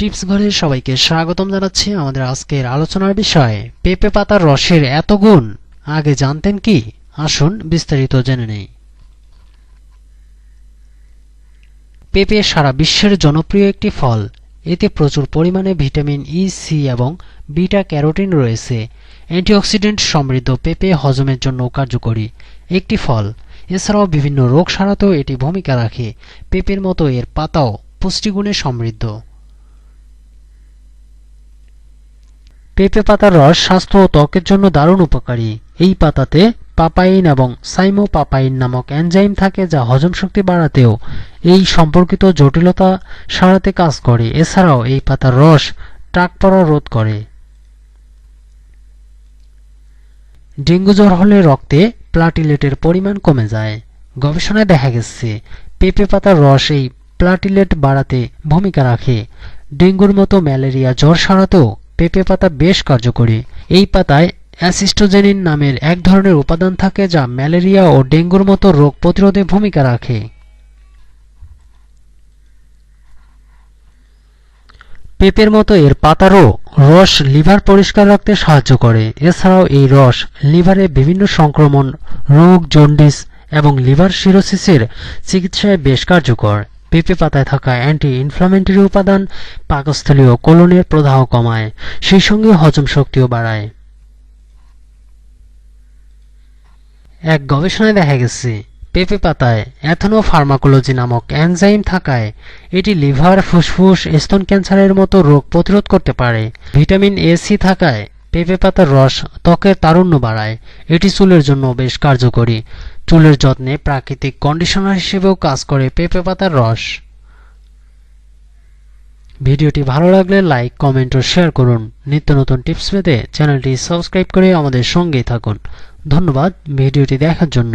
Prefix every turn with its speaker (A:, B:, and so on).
A: Tips ঘরে সবাইকে স্বাগতম জানাচ্ছি আমাদের আজকের আলোচনার বিষয়, পেঁপে পাতার রসের এত গুণ। আগে জানতেন কি? আসুন বিস্তারিত জেনে নেই। পেঁপে সারা বিশ্বের জনপ্রিয় একটি ফল। এতে প্রচুর পরিমাণে ভিটামিন ই সি এবং বিটা ক্যারোটিন রয়েছে। অ্যান্টিঅক্সিডেন্ট সমৃদ্ধ পেঁপে হজমের জন্য কার্যকরী একটি ফল। এছাড়াও বিভিন্ন রোগ সারাতেও এটি ভূমিকা রাখে। পেঁপের মতো এর পাতাও পুষ্টিগুণে সমৃদ্ধ। পেঁপে পাতার রস স্বাস্থ্য ও ত্বকের জন্য দারুণ উপকারী। এই পাতাতে পাপাইন এবং সাইমো পাপাইন নামক এনজাইম থাকে যা হজম শক্তি বাড়াতেও এই সম্পর্কিত জটিলতা সারাতে কাজ করে। এছাড়াও এই পাতার রস টাক পড়া রোধ করে। ডেঙ্গু জ্বর হলে রক্তে প্লাটিলেটের পরিমাণ কমে যায়। গবেষণায় দেখা গেছে, পেঁপে পাতার রস এই প্লাটিলেট বাড়াতে ভূমিকা রাখে। ডেঙ্গুর মতো ম্যালেরিয়া জ্বর সারাতেও পেঁপে পাতা বেশ কার্যকরী। এই পাতায় অ্যাসিস্টোজেনিন নামের এক ধরনের উপাদান থাকে যা ম্যালেরিয়া ও ডেঙ্গুর মতো রোগ প্রতিরোধে ভূমিকা রাখে। পেঁপের মতো এর পাতারও রস লিভার পরিষ্কার রাখতে সাহায্য করে। এছাড়াও এই রস লিভারে বিভিন্ন সংক্রমণ, রোগ, জন্ডিস এবং লিভার সিরোসিসের চিকিৎসায় বেশ কার্যকর। পেঁপে পাতায় থাকা অ্যান্টি ইনফ্লামেটরি উপাদান পাকস্থলীয় কোলনের প্রদাহ কমায়, সেই সঙ্গে হজম শক্তিও বাড়ায়। এক গবেষণায় দেখা গেছে পেঁপে পাতায় অ্যাথনো ফার্মাকোলজি নামক এনজাইম থাকায় এটি লিভার, ফুসফুস, স্তন ক্যান্সারের মতো রোগ প্রতিরোধ করতে পারে। ভিটামিন এ সি থাকায় পেঁপে পাতার রস, ত্বকের তারুণ্য বাড়ায়। এটি চুলের জন্য বেশ কার্যকরী। চুলের যত্নে প্রাকৃতিক কন্ডিশনার হিসেবেও কাজ করে পেঁপে পাতার রস। ভিডিওটি ভালো লাগলে লাইক, কমেন্ট ও শেয়ার করুন। নিত্য নতুন টিপস পেতে চ্যানেলটি সাবস্ক্রাইব করে আমাদের সঙ্গেই থাকুন। ধন্যবাদ ভিডিওটি দেখার জন্য।